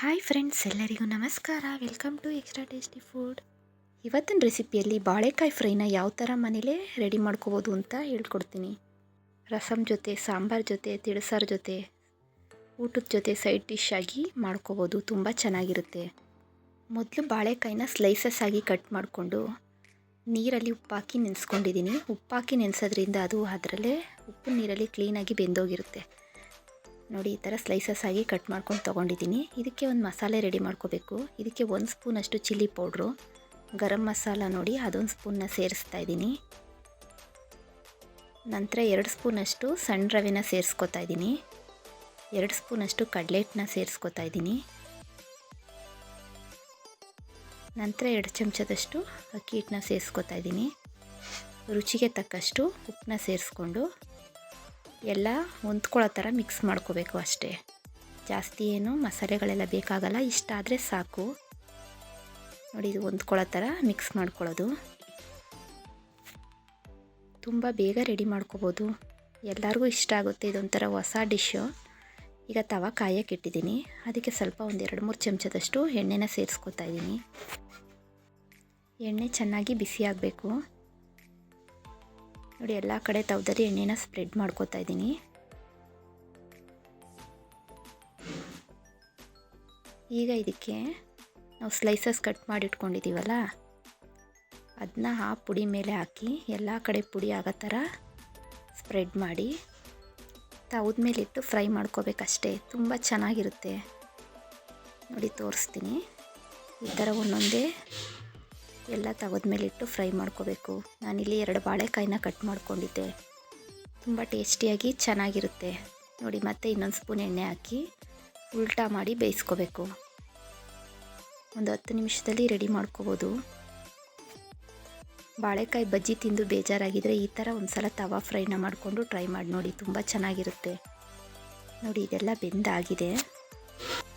Hi friends ಎಲ್ಲರಿಗೂ ನಮಸ್ಕಾರ. Welcome to extra tasty food ಇವತ್ತಿನ ರೆಸಿಪಿಯಲ್ಲಿ ಬಾಳೆಕಾಯಿ ಫ್ರೈನ ಯಾವ ಥರ ಮನೇಲೇ ರೆಡಿ ಮಾಡ್ಕೋಬೋದು ಅಂತ ಹೇಳ್ಕೊಡ್ತೀನಿ. ರಸಮ್ ಜೊತೆ, ಸಾಂಬಾರ್ ಜೊತೆ, ತಿಳಿಸಾರು ಜೊತೆ, ಊಟದ ಜೊತೆ ಸೈಡ್ ಡಿಶ್ ಆಗಿ ಮಾಡ್ಕೋಬೋದು. ತುಂಬ ಚೆನ್ನಾಗಿರುತ್ತೆ. ಮೊದಲು ಬಾಳೆಕಾಯಿನ ಸ್ಲೈಸಸ್ ಆಗಿ ಕಟ್ ಮಾಡಿಕೊಂಡು ನೀರಲ್ಲಿ ಉಪ್ಪಾಕಿ ನೆನೆಸ್ಕೊಂಡಿದ್ದೀನಿ. ಉಪ್ಪಾಕಿ ನೆನೆಸೋದ್ರಿಂದ ಅದು ಅದರಲ್ಲೇ ಉಪ್ಪು ನೀರಲ್ಲಿ ಕ್ಲೀನಾಗಿ ಬೆಂದೋಗಿರುತ್ತೆ. ನೋಡಿ, ಈ ಥರ ಸ್ಲೈಸಸ್ ಆಗಿ ಕಟ್ ಮಾಡ್ಕೊಂಡು ತೊಗೊಂಡಿದ್ದೀನಿ. ಇದಕ್ಕೆ ಒಂದು ಮಸಾಲೆ ರೆಡಿ ಮಾಡ್ಕೋಬೇಕು. ಇದಕ್ಕೆ ಒಂದು ಸ್ಪೂನಷ್ಟು ಚಿಲ್ಲಿ ಪೌಡ್ರು ಗರಂ ಮಸಾಲ ನೋಡಿ, ಅದೊಂದು ಸ್ಪೂನ್ನ ಸೇರಿಸ್ತಾ ಇದ್ದೀನಿ. ನಂತರ ಎರಡು ಸ್ಪೂನಷ್ಟು ಸಣ್ಣ ರವೆನ ಸೇರಿಸ್ಕೊತಾ ಇದ್ದೀನಿ. ಎರಡು ಸ್ಪೂನಷ್ಟು ಕಡಲೆ ಹಿಟ್ಟನ್ನ ಸೇರಿಸ್ಕೊತಾ ಇದ್ದೀನಿ. ನಂತರ ಎರಡು ಚಮಚದಷ್ಟು ಅಕ್ಕಿ ಹಿಟ್ಟನ್ನ ಸೇರಿಸ್ಕೊತಾ ಇದ್ದೀನಿ. ರುಚಿಗೆ ತಕ್ಕಷ್ಟು ಉಪ್ಪನ್ನ ಸೇರಿಸ್ಕೊಂಡು ಎಲ್ಲ ಹೊಂದ್ಕೊಳ್ಳೋ ಥರ ಮಿಕ್ಸ್ ಮಾಡ್ಕೋಬೇಕು ಅಷ್ಟೇ. ಜಾಸ್ತಿ ಏನು ಮಸಾಲೆಗಳೆಲ್ಲ ಬೇಕಾಗಲ್ಲ, ಇಷ್ಟ ಆದರೆ ಸಾಕು. ನೋಡಿ, ಇದು ಹೊಂದ್ಕೊಳ್ಳೋ ಥರ ಮಿಕ್ಸ್ ಮಾಡ್ಕೊಳ್ಳೋದು. ತುಂಬ ಬೇಗ ರೆಡಿ ಮಾಡ್ಕೋಬೋದು. ಎಲ್ಲರಿಗೂ ಇಷ್ಟ ಆಗುತ್ತೆ ಇದೊಂಥರ ಹೊಸ ಡಿಶ್ಶು. ಈಗ ತವ ಕಾಯಕ್ಕೆ ಇಟ್ಟಿದ್ದೀನಿ. ಅದಕ್ಕೆ ಸ್ವಲ್ಪ ಒಂದು ಎರಡು ಮೂರು ಚಮಚದಷ್ಟು ಎಣ್ಣೆನ ಸೇರಿಸ್ಕೊತಾ ಇದ್ದೀನಿ. ಎಣ್ಣೆ ಚೆನ್ನಾಗಿ ಬಿಸಿ ಆಗಬೇಕು. ನೋಡಿ, ಎಲ್ಲ ಕಡೆ ತವ್ದರಿ ಎಣ್ಣೆನ ಸ್ಪ್ರೆಡ್ ಮಾಡ್ಕೋತಾ ಇದ್ದೀನಿ. ಈಗ ಇದಕ್ಕೆ ನಾವು ಸ್ಲೈಸಸ್ ಕಟ್ ಮಾಡಿ ಇಟ್ಕೊಂಡಿದ್ದೀವಲ್ಲ ಅದನ್ನ ಆ ಪುಡಿ ಮೇಲೆ ಹಾಕಿ, ಎಲ್ಲ ಕಡೆ ಪುಡಿ ಆಗೋ ಥರ ಸ್ಪ್ರೆಡ್ ಮಾಡಿ, ತವದ ಇಟ್ಟು ಫ್ರೈ ಮಾಡ್ಕೋಬೇಕಷ್ಟೇ ತುಂಬ ಚೆನ್ನಾಗಿರುತ್ತೆ. ನೋಡಿ, ತೋರಿಸ್ತೀನಿ. ಈ ಥರ ಒಂದೊಂದೇ ಎಲ್ಲ ತವದ ಮೇಲಿಟ್ಟು ಫ್ರೈ ಮಾಡ್ಕೋಬೇಕು. ನಾನಿಲ್ಲಿ ಎರಡು ಬಾಳೆಕಾಯಿನ ಕಟ್ ಮಾಡ್ಕೊಂಡಿದ್ದೆ. ತುಂಬ ಟೇಸ್ಟಿಯಾಗಿ ಚೆನ್ನಾಗಿರುತ್ತೆ. ನೋಡಿ, ಮತ್ತೆ ಇನ್ನೊಂದು ಸ್ಪೂನ್ ಎಣ್ಣೆ ಹಾಕಿ ಉಲ್ಟಾ ಮಾಡಿ ಬೇಯಿಸ್ಕೋಬೇಕು. ಒಂದು ಹತ್ತು ನಿಮಿಷದಲ್ಲಿ ರೆಡಿ ಮಾಡ್ಕೋಬೋದು. ಬಾಳೆಕಾಯಿ ಬಜ್ಜಿ ತಿಂದು ಬೇಜಾರಾಗಿದ್ದರೆ ಈ ಥರ ಒಂದು ಸಲ ತವಾ ಫ್ರೈನ ಮಾಡಿಕೊಂಡು ಟ್ರೈ ಮಾಡಿ ನೋಡಿ, ತುಂಬ ಚೆನ್ನಾಗಿರುತ್ತೆ. ನೋಡಿ, ಇದೆಲ್ಲ ಬೆಂದಾಗಿದೆ.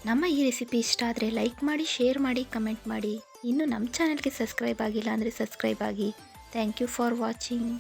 ನಮ್ಮ ಈ ರೆಸಿಪಿ ಇಷ್ಟ ಆದರೆ ಲೈಕ್ ಮಾಡಿ, ಶೇರ್ ಮಾಡಿ, ಕಮೆಂಟ್ ಮಾಡಿ. ಇನ್ನು ನಮ್ಮ ಚಾನಲ್ಗೆ ಸಬ್ಸ್ಕ್ರೈಬ್ ಆಗಿಲ್ಲ ಅಂದರೆ ಸಬ್ಸ್ಕ್ರೈಬ್ ಆಗಿ. Thank you for watching